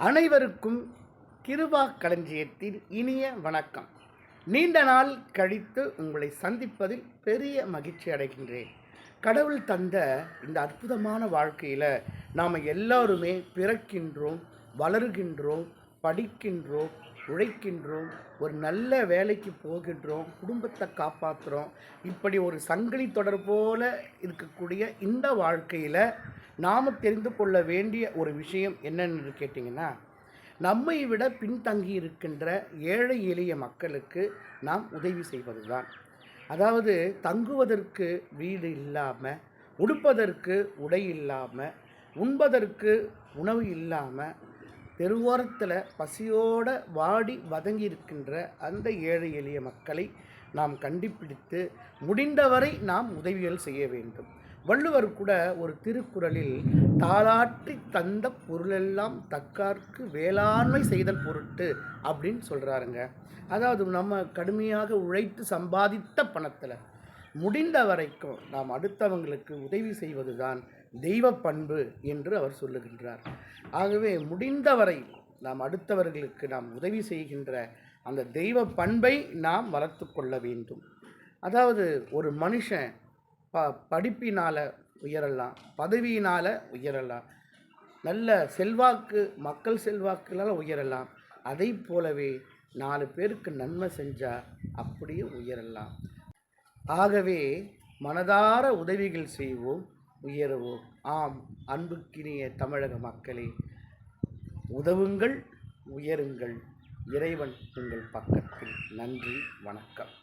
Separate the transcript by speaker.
Speaker 1: அனைவருக்கும் கிருபா களஞ்சியத்தில் இனிய வணக்கம். நீண்ட நாள் கழித்து உங்களை சந்திப்பதில் பெரிய மகிழ்ச்சி அடைகின்றேன். கடவுள் தந்த இந்த அற்புதமான வாழ்க்கையில் நாம் எல்லாருமே பிறக்கின்றோம் வளர்கின்றோம் படிக்கின்றோம் உழைக்கின்றோம் ஒரு நல்ல வேலைக்கு போகின்றோம் குடும்பத்தை காப்பாற்றுறோம் இப்படி ஒரு சங்கிலி தொடர் போல இருக்கக்கூடிய இந்த வாழ்க்கையில் நாம் தெரிந்து கொள்ள வேண்டிய ஒரு விஷயம் என்னென்னு கேட்டிங்கன்னா நம்மை விட பின்தங்கி இருக்கின்ற ஏழை எளிய மக்களுக்கு நாம் உதவி செய்வதுதான். அதாவது தங்குவதற்கு வீடு இல்லாமல் உடுப்பதற்கு உடை இல்லாமல் உண்பதற்கு உணவு இல்லாமல் தெருவோரத்தில் பசியோட வாடி வதங்கி இருக்கின்ற அந்த ஏழை எளிய மக்களை நாம் கண்டுபிடித்து முடிந்தவரை நாம் உதவிகள் செய்ய வேண்டும். வள்ளுவர் கூட ஒரு திருக்குறளில் தாளாற்றி தந்த பொருளெல்லாம் தக்கார்க்கு வேளாண்மை செய்தல் பொருட்டு அப்படின்னு சொல்கிறாருங்க அதாவது நம்ம கடுமையாக உழைத்து சம்பாதித்த பணத்தில் முடிந்த வரைக்கும் நாம் அடுத்தவங்களுக்கு உதவி செய்வதுதான் தெய்வ பண்பு என்று அவர் சொல்லுகின்றார். ஆகவே முடிந்தவரை நாம் அடுத்தவர்களுக்கு நாம் உதவி செய்கின்ற அந்த தெய்வ பண்பை நாம் வளர்த்து கொள்ள வேண்டும். அதாவது ஒரு மனுஷன் ப படிப்பினால் உயரலாம் பதவியினால் உயரலாம் நல்ல செல்வாக்கு மக்கள் செல்வாக்குனால் உயரலாம். அதை போலவே நாலு பேருக்கு நன்மை செஞ்சால் அப்படியே உயரலாம். ஆகவே மனதார உதவிகள் செய்வோம் உயருவோம். ஆம் அன்புக்கினிய தமிழக மக்களே உதவுங்கள் உயருங்கள். இறைவன் உங்கள் பக்கத்தில். நன்றி வணக்கம்.